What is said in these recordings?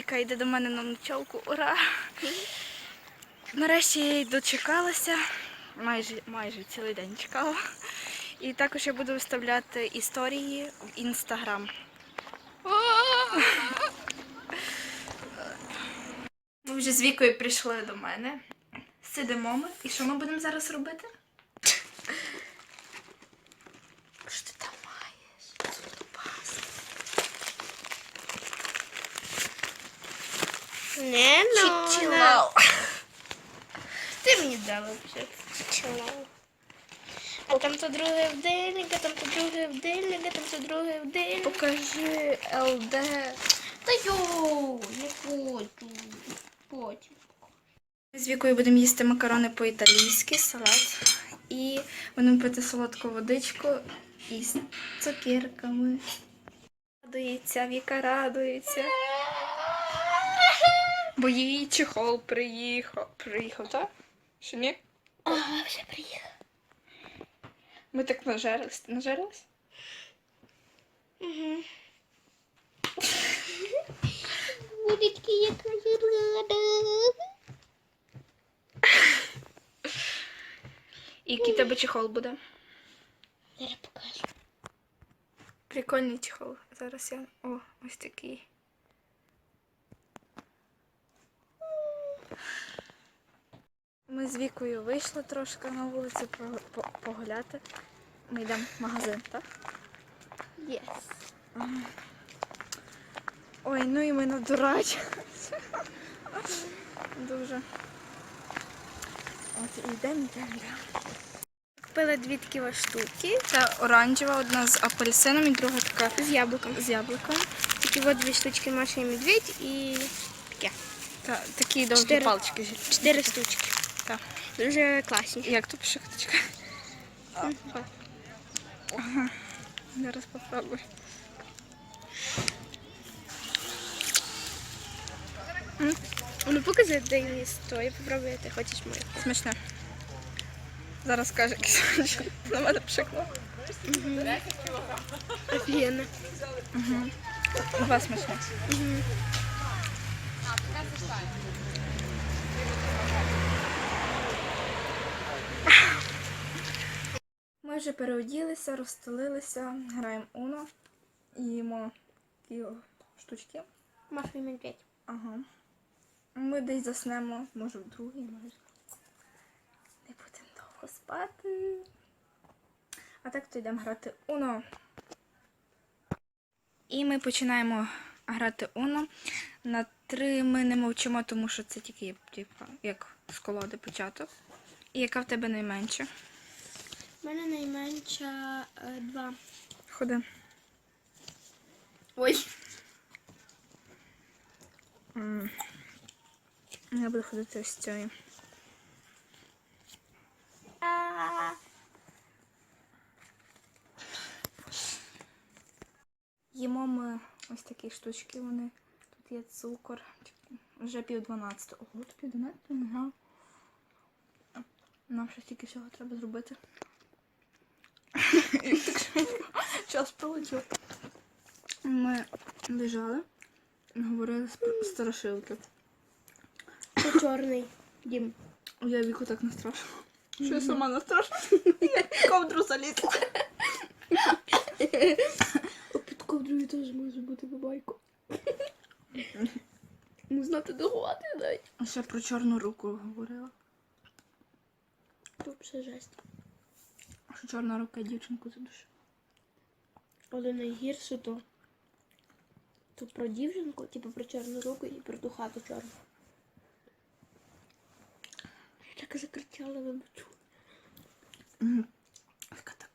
Віка йде до мене на ночовку. Ура! Нарешті я її дочекалася. Майже, майже цілий день чекала. І також я буду виставляти історії в інстаграм. Ми вже з Вікою прийшли до мене. Сидимо ми. І що ми будемо зараз робити? Що ти там маєш? Зубаста. Не Чилау. Ти мені дала вже. Чилау. А там то друге вдильник, а там то друге вдильник, а там то друге вдильник. Покажи ЛД. Та йоу, не хочу. Потім. З Вікою будемо їсти макарони по-італійськи, салат. І будемо пити солодку водичку із цукерками. Радується, Віка радується. Бо її чехол приїхав. Приїхав, так? Що ні? Ага, вже приїхав. Ми так нажарились. Ти нажарилась? Угу. Будечки, я рада. І який тебе чехол буде? Зараз покажу. Прикольний чехол. Зараз я. О, ось такий. Ми з Вікою вийшли трошки на вулицю по- по- погуляти. Ми йдемо в магазин, так? Yes. Ой, ну і ми надурачилися. Дуже. От і йдемо, йдемо, йдемо. Купили дві такі штуки. Та оранжева, одна з апельсином і друга така З яблуком. з яблуком. Такі от дві штучки Маша і медведь і таке. Та, такі довгі Чотири. палички. Чотири штучки. Так. Дуже класні. Як тут пише хточка? Ага. Зараз попробую. Ну покажи, де її стоїть, попробуй, ти хочеш мою. Смачне. Зараз каже Ксюша. На мене пшикнула. Офігенно. Два смачне. Ми вже переоділися, розстелилися, граємо Уно і їмо ті штучки. Маша і медведь. Ага. Ми десь заснемо, може в другій, може. Не будемо довго спати. А так то йдемо грати Уно. І ми починаємо грати Уно. На три ми не мовчимо, тому що це тільки типу, як з колоди початок. І яка в тебе найменша? Найменша е, два. Ходи. Ой. Я буду ходити ось цією. Їмо ми ось такі штучки, вони. Тут є цукор. Вже пів дванадцятого. Ого, тут пів дванадцятого? Нам ще стільки всього треба зробити. І так швидко час пролетів. Ми лежали, говорили з страшилки. Це чорний дім. Я віку так настрашила. Що я сама настрашила? Я ковдру залізла. Під ковдрою теж може бути бабайко. Не знати догувати навіть. А ще про чорну руку говорила. Тут все жесть. Що чорна рука дівчинку задушила. Але найгірше то. То про дівчинку, типу про чорну руку і про ту хату чорну. Я так закричала, ви так.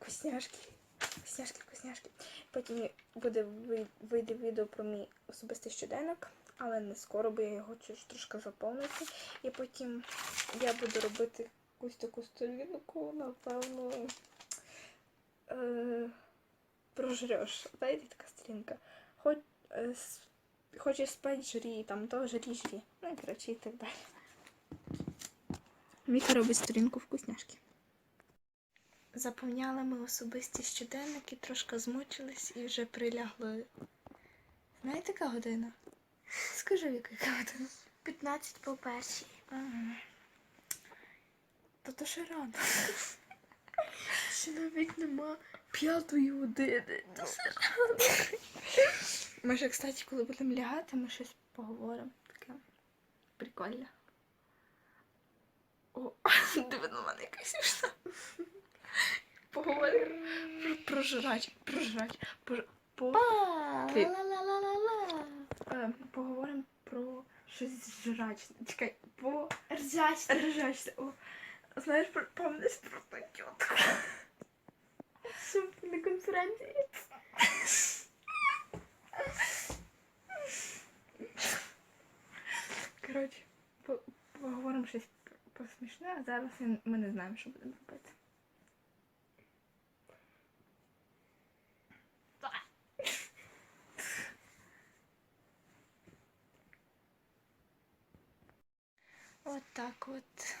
Вкусняшки. Вкусняшки, вкусняшки. Потім буде вийде відео про мій особистий щоденник, але не скоро, бо я його трошки заповнити. І потім я буду робити якусь таку сторінку, напевно. Е, прожреш. Знаєте, така сторінка. Хоч, е, хочеш спати жрі, там то жрі жрі. Ну і коротше і так далі. Віка робить сторінку вкусняшки. Заповняли ми особисті щоденники, трошки змучились і вже прилягли Знаєте, яка година? Скажи, яка яка година? 15 по першій. Ага. Та то ще рано. Ще навіть нема п'ятої години. Ще, кстати, коли будемо лягати, ми щось поговоримо. Таке прикольне. О, диви на мене якась смішна. Поговоримо про, жрач. Про жрач. Про, по, Ти- е, поговоримо про щось жрачне. Чекай, по ржачне. О, знаєш, про- пам'ятаєш про ту тітку? Що на конференції? Коротше, по- поговоримо щось про- смішне, а зараз ми не знаємо, що будемо робити. От так от.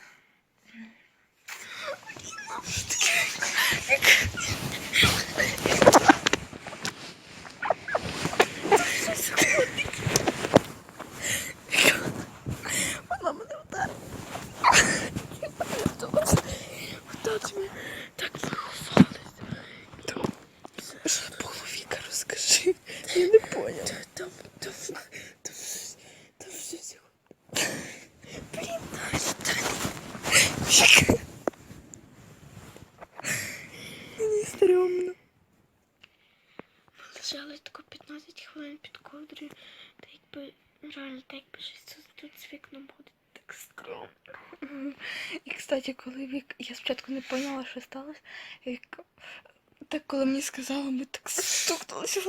Tak. Коли Вік, я спочатку не поняла, що сталося. І к- так, коли мені сказали, ми так стукнулися.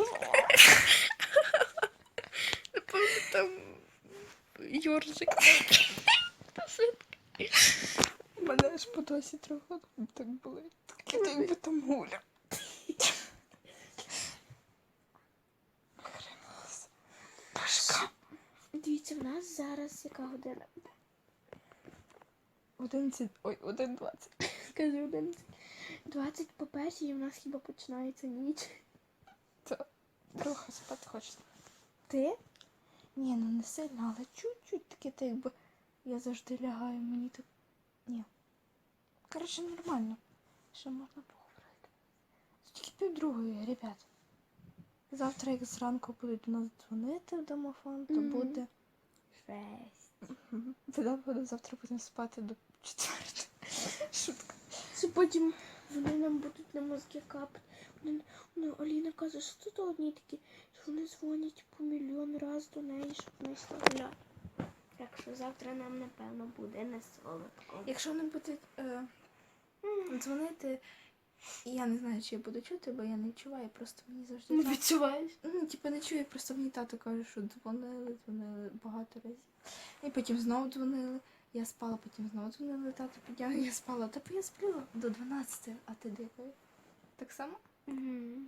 Напевно, там Йоржик. Мене аж по досі трохи так були. Так якби там гуля. Дивіться, в нас зараз яка година? 11, ой, 1.20. Скажи 11. 20 по першій і в нас хіба починається ніч. Трохи спати хочеться. Ти? Ні, ну не сильно, але чуть-чуть таке, так якби я завжди лягаю, мені так. Ні. Коротше, нормально. Ще можна поговорити. Тільки півдругої, ребят. Завтра, як зранку будуть до нас дзвонити в домофон, то Мгм. буде. Шесть. Тоді буде завтра будемо спати до четвертої. Шутка. Це потім вони нам будуть на мозки капати. Вони, ну, Аліна каже, що тут одні такі, що вони дзвонять по мільйон раз до неї, щоб вона йшла гуляти. Так що завтра нам, напевно, буде не солодко. Якщо вони будуть е, дзвонити, я не знаю, чи я буду чути, бо я не чуваю, просто мені завжди. Не відчуваєш? Ну, типу, не чую, просто мені тато каже, що дзвонили, дзвонили багато разів. І потім знову дзвонили. Я спала, потім знову дзвонили, тато підняв, я спала. Та я сплю до 12, а ти дикою. Так само? Угу.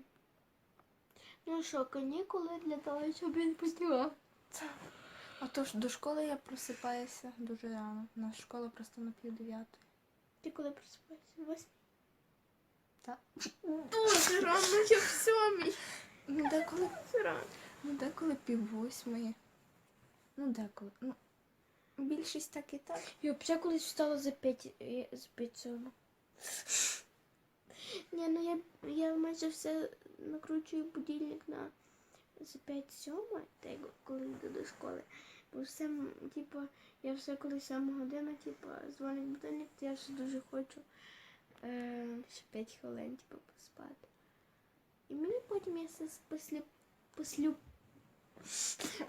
Ну що, канікули для того, щоб він то ж до школи я просипаюся дуже рано. У нас школа просто на пів дев'ятої. Ти коли просипаєшся? Восьмій? Так. Дуже рано, я в сьомій. Ну, деколи, рано. ну, деколи пів восьмої. Ну, деколи. Ну, більшість так і так. Я взагалі колись встала за п'ять, е, за п'ять сьому. Ні, ну я, я майже все накручую будильник на за п'ять сьома, так коли йду до школи. Бо все, типу, я все коли сьома година, типу, дзвонить будильник, то я все дуже хочу е, ще п'ять хвилин, типу, поспати. І мені потім я все послю,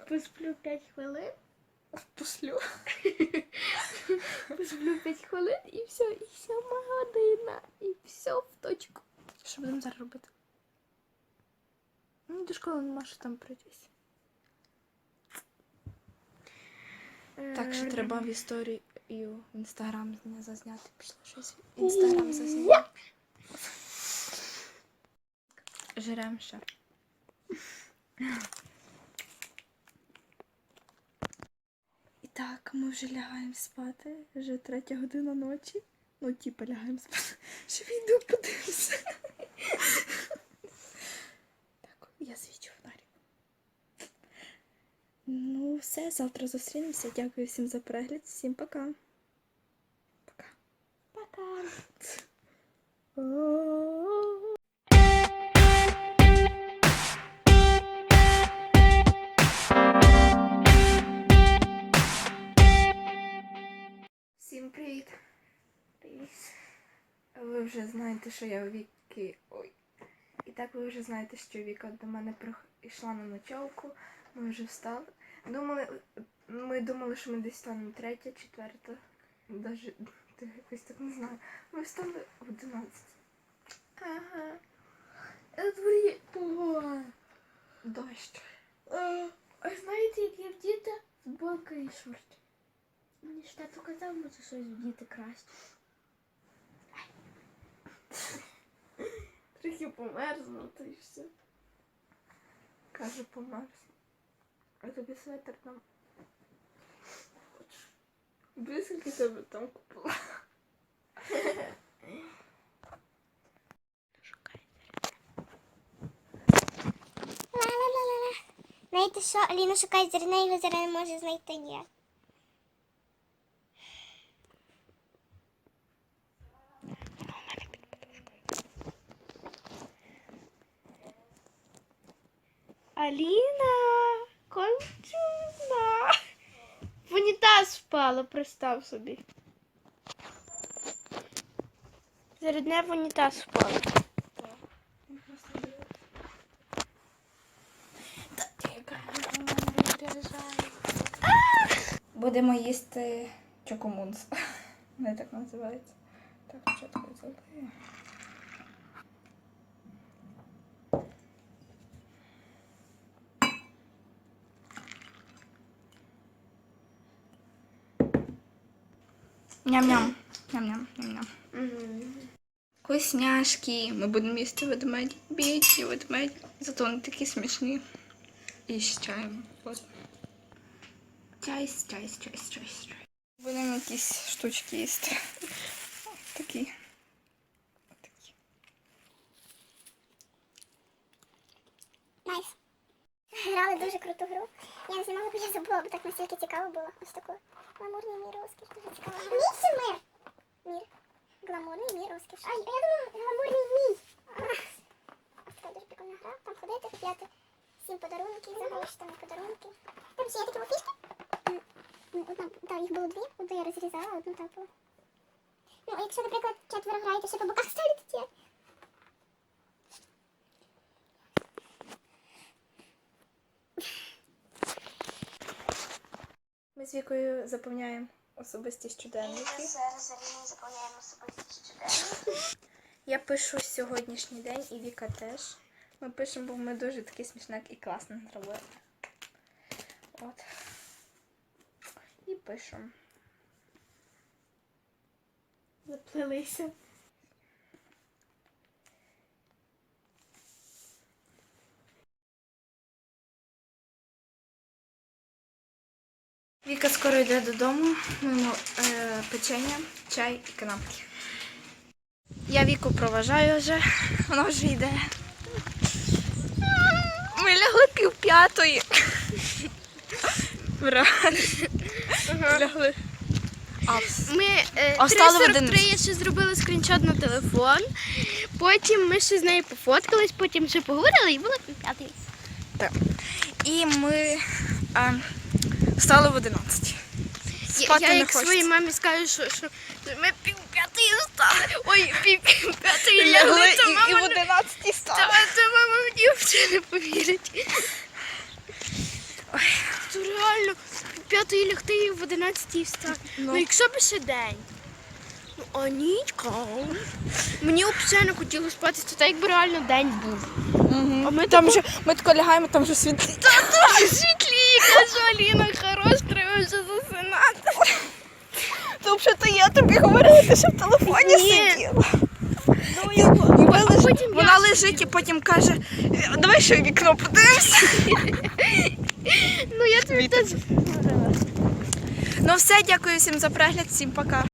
посплю п'ять хвилин. Послю. Посплю 5 хвилин і все, і сьома година, і все в точку. Що будемо зараз робити? Ну, до школи нема що там пройтись. Так що треба в історію в інстаграм мене зазняти. Пішло щось в інстаграм зазняти. Жрем ще. І так, ми вже лягаємо спати. Вже третя година ночі. Ну, типа лягаємо спати. Ще відео подивимося. Так, я свічу. Ну, все, завтра зустрінемося. Дякую всім за перегляд. Всім пока. Пока. Пока. Всім привіт! Привіт! Ви вже знаєте, що я Віки. Ой. І так ви вже знаєте, що Віка до мене прийшла на ночовку. Ми вже встали. Думали, ми думали, що ми десь станемо третя, четверта. Даже якось так не знаю. Ми встали в 11. Ага. Дворі. Дощ. А знаєте, як я вдіта? Футболка і шорти. Мені ж тато казав, може щось вдіти краще. Трохи померзла, то і все. Каже, померз. А тобі светр там. Близько тебе там купила. Знаєте що, Аліна шукає зерна, його зараз не може знайти ніяк. Аліна, кончина. В унітаз впала, пристав собі. Серед дня в унітаз впала. Будемо їсти чокомунс. Не так називається. Так, чітко забив. Ням-ням. Ням-ням. Ням-ням. Вкусняшки. Ми будемо їсти ведмедь. Бійці ведмедь. Зато вони такі смішні. І з чаєм. От. Чай, чай, чай, чай, чай. Будемо якісь штучки їсти. Такі. Круту гру. Я не знімала, бо я забула, бо так настільки цікаво було. Ось таку. Гламурний мір розкіш, дуже цікаво. Чи мир? Мір. Гламурний мір розкіш. А я думала, гламурний мій. Ось така дуже прикольна гра. Там ходити, купляти сім подарунків, загадуєш там подарунки. Там ще є такі фішки. Одна, так, їх було дві, одну я розрізала, одну так було. Ну, а якщо, наприклад, четверо граєте, ще по боках ставлять ті. З Вікою заповняємо особисті щоденники. Зараз Аліною заповняємо особисті щоденники. Я пишу сьогоднішній день і Віка теж. Ми пишемо, бо ми дуже такий смішник і класно зробили. От. І пишемо. Заплилися. Віка скоро йде додому. Ми йому е, печення, чай і канапки. Я Віку проважаю вже. Вона вже йде. Ми лягли пів п'ятої. Лягли. Ми е, А встали в 3.43 я ще зробила скріншот на телефон. Потім ми ще з нею пофоткались, потім ще поговорили і було п'ятий. Так. І ми а, встали в 11. Спати Я, я не як хочеться. своїй мамі скажу, що, що ми пів п'ятої встали. Ой, пів п'ятої Лягли то і, і в мама, 11 то, стали. то мама мені взагалі не повірить. То реально пів п'ятої лягти і в одинадцятій встати. Ну. Ну. якщо б ще день. Ну, а нічка. Мені взагалі не хотілося спати, то так якби реально день був. Угу. А ми там тако- же, ми тако лягаємо, там вже світлі. Дуже світлі, кажу, Аліна, хорош, треба вже засинати. То я тобі говорила, ти ще в телефоні Ні. сиділа. Ну, я... леж- потім Вона лежить і потім каже, давай ще в вікно подивимося. Ну я тобі теж. Ну все, дякую всім за перегляд, всім пока.